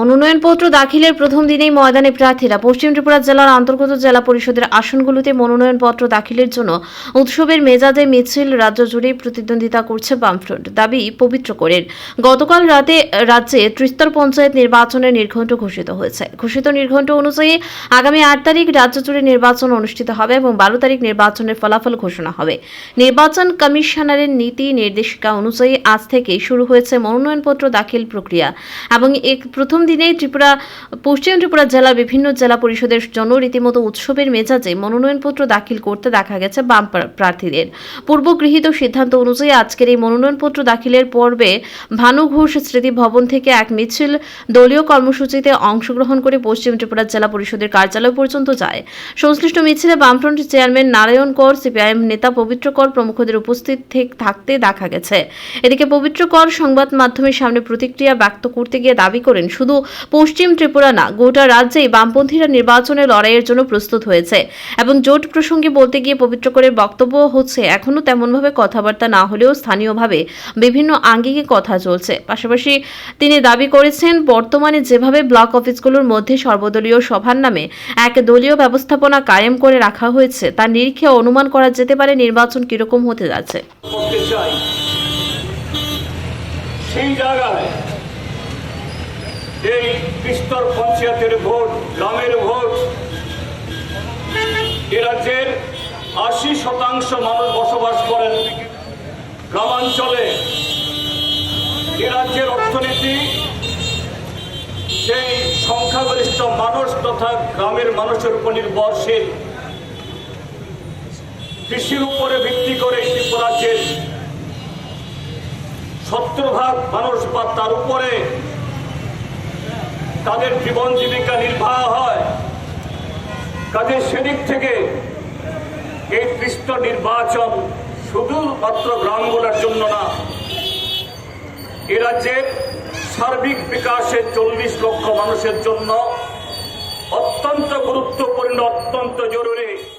মনোনয়নপত্র দাখিলের প্রথম দিনেই ময়দানে প্রার্থীরা পশ্চিম ত্রিপুরা জেলার অন্তর্গত জেলা পরিষদের আসনগুলোতে মনোনয়নপত্র দাখিলের জন্য উৎসবের মেজাজে মিছিল, রাজ্য জুড়ে প্রতিদ্বন্দ্বিতা করছে বামফ্রন্ট দাবি পবিত্র করেন গতকাল রাতে রাজ্যে ত্রিস্তর পঞ্চায়েত নির্বাচনের নির্ঘণ্ট ঘোষিত হয়েছে। ঘোষিত নির্ঘণ্ট অনুযায়ী আগামী আট তারিখ রাজ্য জুড়ে নির্বাচন অনুষ্ঠিত হবে এবং বারো তারিখ নির্বাচনের ফলাফল ঘোষণা হবে। নির্বাচন কমিশনারের নীতি নির্দেশিকা অনুযায়ী আজ থেকে শুরু হয়েছে মনোনয়নপত্র দাখিল প্রক্রিয়া এবং এক প্রথম দিনেই ত্রিপুরা, পশ্চিম ত্রিপুরা জেলার বিভিন্ন জেলা পরিষদের জন্য রীতিমতো উৎসবের মেজাজে মনোনয়নপত্র দাখিল করতে দেখা গেছে বাম প্রার্থীদের। পূর্ব গৃহীত সিদ্ধান্ত অনুযায়ী আজকের এই মনোনয়নপত্র দাখিলের পর্বে ভানু ঘোষ স্মৃতি ভবন থেকে এক মিছিল দলীয় কর্মসূচিতে অংশগ্রহণ করে পশ্চিম ত্রিপুরা জেলা পরিষদের কার্যালয় পর্যন্ত যায়। সংশ্লিষ্ট মিছিলে বামফ্রন্ট চেয়ারম্যান নারায়ণ কর, সিপিআইএম নেতা পবিত্র কর প্রমুখদের উপস্থিত থেক- থাকতে দেখা গেছে। এদিকে পবিত্র কর সংবাদ মাধ্যমের সামনে প্রতিক্রিয়া ব্যক্ত করতে গিয়ে দাবি করেন, শুধু পশ্চিম ত্রিপুরা না, গোটা রাজ্যেই বামপন্থীরা নির্বাচনে লড়াইয়ের জন্য প্রস্তুত হয়েছে। এবং জোট প্রসঙ্গে বলতে গিয়ে পবিত্র করে বক্তব্য হচ্ছে এখনও তেমনভাবে কথাবার্তা না হলেও স্থানীয়ভাবে বিভিন্ন আঙ্গিকে কথা চলছে। পাশাপাশি তিনি দাবি করেছেন, বর্তমানে যেভাবে ব্লক অফিসগুলোর মধ্যে সর্বদলীয় সভার নামে এক দলীয় ব্যবস্থাপনা কায়েম করে রাখা হয়েছে তার নিরীক্ষে অনুমান করা যেতে পারে নির্বাচন কীরকম হতে যাচ্ছে। সেই জায়গায় এই বিস্তর পঞ্চায়েতের ভোট গ্রামের ভোট, এ রাজ্যের আশি শতাংশ মানুষ বসবাস করেন গ্রামাঞ্চলে। এ রাজ্যের অর্থনীতি সেই সংখ্যাগরিষ্ঠ মানুষ তথা গ্রামের মানুষের উপর নির্ভরশীল। কৃষির উপরে ভিত্তি করে ত্রিপুরা রাজ্যের সত্তর ভাগ মানুষ বা তার উপরে তাদের জীবন জীবিকা নির্বাহ হয়। কাজে সেদিক থেকে এই কৃষ্ণ নির্বাচন শুধুমাত্র গ্রামগুলোর জন্য না, এ রাজ্যের সার্বিক বিকাশে চল্লিশ লক্ষ মানুষের জন্য অত্যন্ত গুরুত্বপূর্ণ, অত্যন্ত জরুরি।